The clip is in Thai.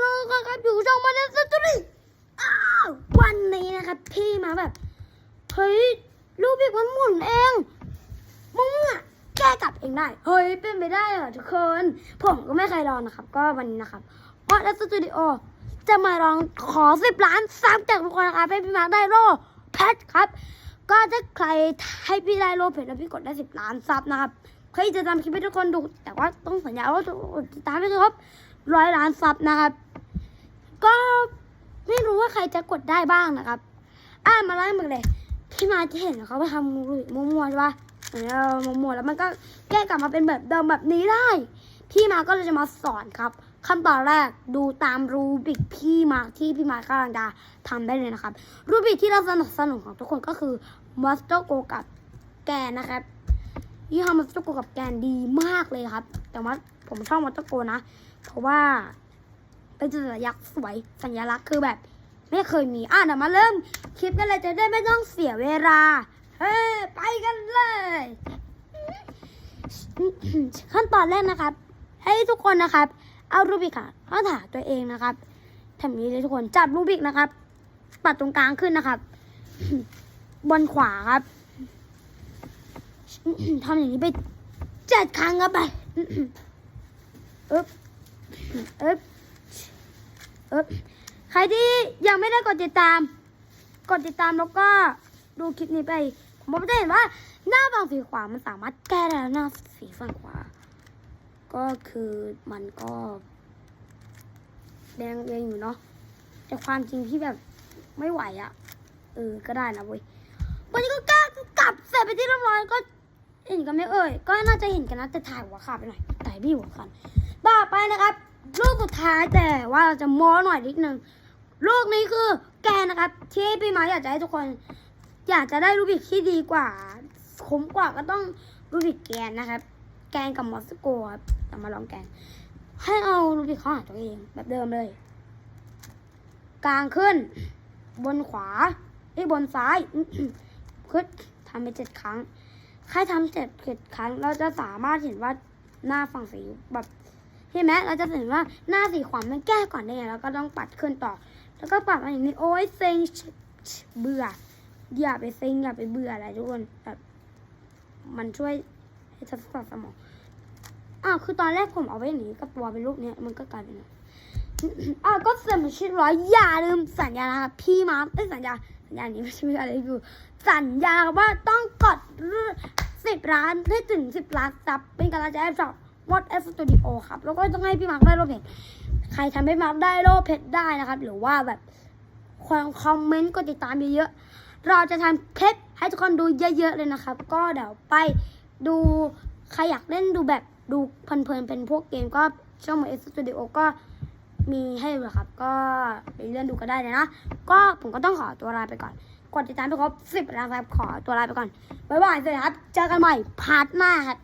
แล้วครับอยู่ช่องมาเล่นสตูดิอ้าววันนี้นะครับพี่มาแบบเฮ้ยลูกพี่มันหมุนเองมึงอะแก้กลับเองได้เฮ้ยเป็นไปได้เหรอทุกคน ผมก็ไม่เคยลองนะครับ ก็วันนี้นะครับออสตูดิโอจะมาลองขอสิบล้านซับจากทุกคนนะครับให้พี่มาได้โล่แพทครับ ก็ถ้าใครให้พี่ได้โล่เพชรแล้วพี่กดได้สิบล้านซับนะครับใครจะทำคลิปให้ทุกคนดู แต่ว่าต้องสัญญาว่าจะตามให้ครับ ร้อยล้านซับนะครับ ก็ไม่รู้ว่าใครจะกดได้บ้างนะครับ อ่ามาไล่มึงเลยพี่มาที่เห็นเขาไปทำรูบิกมั่วๆใช่ปะเออมั่วๆแล้วมันก็แก้กลับมาเป็นแบบเดิมแบบนี้ได้ พี่มาก็เลยจะมาสอนครับขั้นตอนแรกดูตามรูบิกพี่มาที่พี่มากำลังจะทำได้เลยนะครับ รูบิกที่เราสนับสนุนของทุกคนก็คือมัสโตโกกับแกนะครับ ยี่ห้อมัสโตโกกับแกนดีมากเลยครับ แต่ว่าผมชอบมัสโตโกนะ เพราะว่าเป็นสัญลักษณ์สวยสัญลักษณ์คือแบบ ไม่เคยมีอะเดี๋ยวมาเริ่มคลิปกันเลยจะได้ไม่ต้องเสียเวลาเฮ้ไปกันเลย ขั้นตอนแรกนะครับ ให้ทุกคนนะครับ เอารูบิกค่ะเข้าถาตัวเองนะครับทำนี้เลยทุกคนจับรูบิกนะครับ ปัดตรงกลางขึ้นนะครับ บนขวาครับ ทำอย่างนี้ไปเจ็ดครั้งครับไปอึ๊บอึ๊บอึ๊บใครที่ยังไม่ได้กดติดตาม กดติดตามแล้วก็ดูคลิปนี้ไปผมจะเห็นว่าหน้าฝั่งสีขวามันสามารถแก้ได้แล้วหน้าสีฝั่งขวา ก็คือมันก็แดงเองอยู่เนาะแต่ความจริงที่แบบไม่ไหวอะ่ะเออก็ได้นะเว้ยวันนี้ก็กล้ากลับเสร็จไปที่เรียบร้อยก็ เห็นกันไหมเอ่ย ก็น่าจะเห็นกันนะแต่ถ่ายหัวขาดไปหน่อยถ่ายพี่หัวขาดต่อไปนะครับลูกสุดท้ายแต่ว่าเราจะม้หน่อยนิดนึงลูกนี้คือแกนะครับที่พี่มาอยากจะให้ทุกคน อยากจะได้รูบิกที่ดีกว่าคมกว่าก็ต้องรูบิกแกนนะครับ แกนกับมอสโกครับแต่มาลองแกน ให้เอารูบิกเข้าหาตัวเองแบบเดิมเลย กลางขึ้น บนขวาไอ้บนซ้ายขึ้นทำไปเจ็ดครั้ง ใครทำเจ็ดเจ็ดครั้ง เราจะสามารถเห็นว่าหน้าฝั่งสีแบบใช่ไหมเราจะเห็นว่าหน้าสีขวามันแก้ก่อนได้ไงแล้วก็ต้องปัดขึ้นต่อ แล้วก็ปรับมาอย่างนี้โอ้ยเซ็งเบื่ออย่าไปเซ็งอย่าไปเบื่ออะไรทุกคนแบบมันช่วยให้ทดสอบสมองอ้าวคือตอนแรกผมเอาไว้อย่างนี้ก็ตัวเป็นรูปเนี้ยมันก็กลายเป็นอ้าวก็เสร็จมาชิดร้อยอย่าลืมสัญญานะครับพี่มาร์คเอ้สัญญา สัญญานี้ไม่ใช่มีอะไรอยู่ สัญญาว่าต้องกดสิบล้านให้ถึงสิบล้านซับเป็นกำลังใจให้กับวอตเอสตูดิโอครับ แล้วก็ต้องให้พี่มาร์คได้โลเพจใครทำให้มาร์คได้โลเพจได้นะครับ หรือว่าแบบความคอมเมนต์กดติดตามเยอะๆเราจะทำคลิปให้ทุกคนดูเยอะๆเลยนะครับ ก็เดี๋ยวไปดูใครอยากเล่นดูแบบดูเพลินๆเป็นพวกเกมก็ช่องมาเอสตูดิโอก็ มีให้ดูครับ ก็ไปเลื่อนดูก็ได้เลยนะ ก็ผมก็ต้องขอตัวลาไปก่อน กดติดตามไปครบสิบแล้วครับขอตัวลาไปก่อนบ๊ายบายสวัสดีครับ เจอกันใหม่พาร์ทหน้าครับ